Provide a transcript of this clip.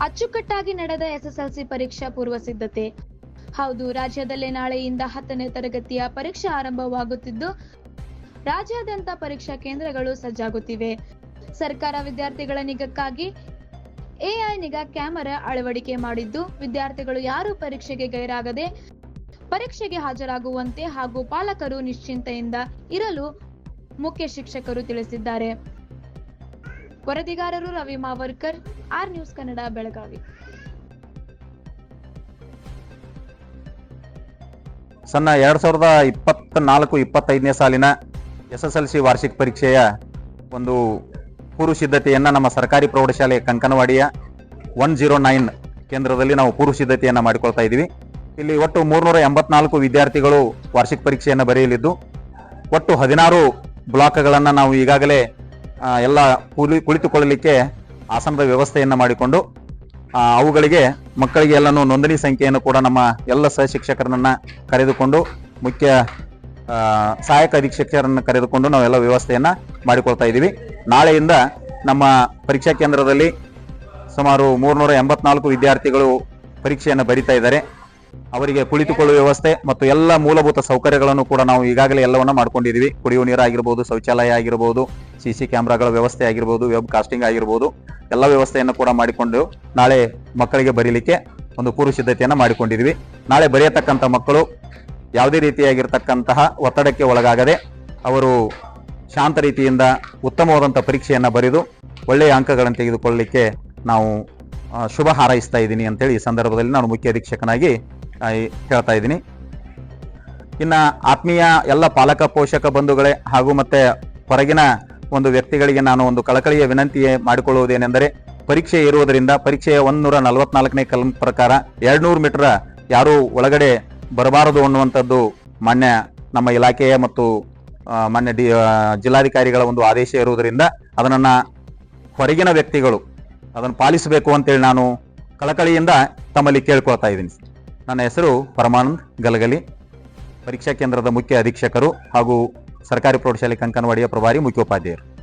ಅಚ್ಚುಕಟ್ಟಾಗಿ ನಡೆದ ಎಸ್ಎಸ್ಎಲ್ಸಿ ಪರೀಕ್ಷಾ ಪೂರ್ವ ಸಿದ್ಧತೆ. ಹೌದು, ರಾಜ್ಯದಲ್ಲೇ ನಾಳೆಯಿಂದ ಹತ್ತನೇ ತರಗತಿಯ ಪರೀಕ್ಷೆ ಆರಂಭವಾಗುತ್ತಿದ್ದು, ರಾಜ್ಯಾದ್ಯಂತ ಪರೀಕ್ಷಾ ಕೇಂದ್ರಗಳು ಸಜ್ಜಾಗುತ್ತಿವೆ. ಸರ್ಕಾರ ವಿದ್ಯಾರ್ಥಿಗಳ ನಿಗಕ್ಕಾಗಿ ಎಐ ನಿಗಾ ಕ್ಯಾಮೆರಾ ಅಳವಡಿಕೆ ಮಾಡಿದ್ದು, ವಿದ್ಯಾರ್ಥಿಗಳು ಯಾರು ಪರೀಕ್ಷೆಗೆ ಗೈರಾಗದೆ ಪರೀಕ್ಷೆಗೆ ಹಾಜರಾಗುವಂತೆ ಹಾಗೂ ಪಾಲಕರು ನಿಶ್ಚಿಂತೆಯಿಂದ ಇರಲು ಮುಖ್ಯ ಶಿಕ್ಷಕರು ತಿಳಿಸಿದ್ದಾರೆ. ವರದಿಗಾರರು ರವಿ ಮಾವರ್ಕರ್, ಆರ್ ನ್ಯೂಸ್ ಕನ್ನಡ, ಬೆಳಗಾವಿ. ಸಣ್ಣ ಎರಡ್ ಸಾವಿರದ ಇಪ್ಪತ್ನಾಲ್ಕು, ಇಪ್ಪತ್ತೈದನೇ ಸಾಲಿನ ಎಸ್ ಎಸ್ ಎಲ್ ಸಿ ವಾರ್ಷಿಕ ಪರೀಕ್ಷೆಯ ಒಂದು ಪೂರ್ವ ಸಿದ್ಧತೆಯನ್ನು ನಮ್ಮ ಸರ್ಕಾರಿ ಪ್ರೌಢಶಾಲೆ ಕಂಕನವಾಡಿಯ ಒನ್ ಜೀರೋ ನೈನ್ ಕೇಂದ್ರದಲ್ಲಿ ನಾವು ಪೂರ್ವ ಸಿದ್ಧತೆಯನ್ನು ಮಾಡಿಕೊಳ್ತಾ ಇದ್ದೀವಿ. ಇಲ್ಲಿ ಒಟ್ಟು ಮೂರ್ನೂರ ಎಂಬತ್ನಾಲ್ಕು ವಿದ್ಯಾರ್ಥಿಗಳು ವಾರ್ಷಿಕ ಪರೀಕ್ಷೆಯನ್ನು ಬರೆಯಲಿದ್ದು, ಒಟ್ಟು ಹದಿನಾರು ಬ್ಲಾಕ್ಗಳನ್ನು ನಾವು ಈಗಾಗಲೇ ಎಲ್ಲ ಕುಳಿ, ಕುಳಿತುಕೊಳ್ಳಲಿಕ್ಕೆ ಆಸನದ ವ್ಯವಸ್ಥೆಯನ್ನು ಮಾಡಿಕೊಂಡು ಅವುಗಳಿಗೆ, ಮಕ್ಕಳಿಗೆ ಎಲ್ಲನೂ ನೋಂದಣಿ ಸಂಖ್ಯೆಯನ್ನು ಕೂಡ ನಮ್ಮ ಎಲ್ಲ ಸಹ ಶಿಕ್ಷಕರನ್ನು ಕರೆದುಕೊಂಡು, ಮುಖ್ಯ ಸಹಾಯಕ ಅಧೀಕ್ಷಕರನ್ನು ಕರೆದುಕೊಂಡು ನಾವೆಲ್ಲ ವ್ಯವಸ್ಥೆಯನ್ನು ಮಾಡಿಕೊಳ್ತಾ ಇದ್ದೀವಿ. ನಾಳೆಯಿಂದ ನಮ್ಮ ಪರೀಕ್ಷಾ ಕೇಂದ್ರದಲ್ಲಿ ಸುಮಾರು ಮೂರ್ನೂರ ಎಂಬತ್ನಾಲ್ಕು ವಿದ್ಯಾರ್ಥಿಗಳು ಪರೀಕ್ಷೆಯನ್ನು ಬರಿತಾ ಇದ್ದಾರೆ. ಅವರಿಗೆ ಕುಳಿತುಕೊಳ್ಳುವ ವ್ಯವಸ್ಥೆ ಮತ್ತು ಎಲ್ಲ ಮೂಲಭೂತ ಸೌಕರ್ಯಗಳನ್ನು ಕೂಡ ನಾವು ಈಗಾಗಲೇ ಎಲ್ಲವನ್ನ ಮಾಡಿಕೊಂಡಿದ್ದೀವಿ. ಕುಡಿಯುವ ನೀರು ಆಗಿರ್ಬೋದು, ಶೌಚಾಲಯ ಆಗಿರ್ಬೋದು ಸಿ ಸಿ ಕ್ಯಾಮ್ರಾಗಳ ವ್ಯವಸ್ಥೆ ಆಗಿರ್ಬೋದು ವೆಬ್ ಕಾಸ್ಟಿಂಗ್ ಆಗಿರ್ಬೋದು, ಎಲ್ಲ ವ್ಯವಸ್ಥೆಯನ್ನು ಕೂಡ ಮಾಡಿಕೊಂಡು ನಾಳೆ ಮಕ್ಕಳಿಗೆ ಬರೀಲಿಕ್ಕೆ ಒಂದು ಪೂರ್ವ ಸಿದ್ಧತೆಯನ್ನು ಮಾಡಿಕೊಂಡಿದ್ವಿ ನಾಳೆ ಬರೆಯತಕ್ಕಂಥ ಮಕ್ಕಳು ಯಾವುದೇ ರೀತಿಯಾಗಿರ್ತಕ್ಕಂತಹ ಒತ್ತಡಕ್ಕೆ ಒಳಗಾಗದೆ ಅವರು ಶಾಂತ ರೀತಿಯಿಂದ ಉತ್ತಮವಾದಂಥ ಪರೀಕ್ಷೆಯನ್ನು ಬರೆದು ಒಳ್ಳೆಯ ಅಂಕಗಳನ್ನು ತೆಗೆದುಕೊಳ್ಳಲಿಕ್ಕೆ ನಾವು ಶುಭ ಹಾರೈಸ್ತಾ ಇದ್ದೀನಿ ಅಂತೇಳಿ ಈ ಸಂದರ್ಭದಲ್ಲಿ ನಾನು ಮುಖ್ಯ ಅಧೀಕ್ಷಕನಾಗಿ ಹೇಳ್ತಾ ಇದ್ದೀನಿ. ಇನ್ನ ಆತ್ಮೀಯ ಎಲ್ಲ ಪಾಲಕ ಪೋಷಕ ಬಂಧುಗಳೇ ಹಾಗೂ ಮತ್ತೆ ಹೊರಗಿನ ಒಂದು ವ್ಯಕ್ತಿಗಳಿಗೆ ನಾನು ಒಂದು ಕಳಕಳಿಯ ವಿನಂತಿ ಮಾಡಿಕೊಳ್ಳುವುದೇನೆಂದರೆ, ಪರೀಕ್ಷೆ ಇರುವುದರಿಂದ ಪರೀಕ್ಷೆಯ ಒಂದೂರ ನಲವತ್ನಾಲ್ಕನೇ ಕಲಂ ಪ್ರಕಾರ ಎರಡ್ನೂರು ಮೀಟರ್ ಯಾರೂ ಒಳಗಡೆ ಬರಬಾರದು ಅನ್ನುವಂಥದ್ದು ಮಾನ್ಯ ನಮ್ಮ ಇಲಾಖೆಯ ಮತ್ತು ಮಾನ್ಯ ಡಿ ಜಿಲ್ಲಾಧಿಕಾರಿಗಳ ಒಂದು ಆದೇಶ ಇರುವುದರಿಂದ ಅದನ್ನು ಹೊರಗಿನ ವ್ಯಕ್ತಿಗಳು ಅದನ್ನು ಪಾಲಿಸಬೇಕು ಅಂತೇಳಿ ನಾನು ಕಳಕಳಿಯಿಂದ ತಮ್ಮಲ್ಲಿ ಕೇಳ್ಕೊಳ್ತಾ ಇದ್ದೀನಿ. ನನ್ನ ಹೆಸರು ಪರಮಾನಂದ್ ಗಲಗಲಿ. ಪರೀಕ್ಷಾ ಕೇಂದ್ರದ ಮುಖ್ಯ ಅಧೀಕ್ಷಕರು ಹಾಗೂ ಸರ್ಕಾರಿ ಪ್ರೌಢಶಾಲೆ ಕಂಕನವಾಡಿಯ ಪ್ರಭಾರಿ ಮುಖ್ಯೋಪಾಧ್ಯಾಯರು.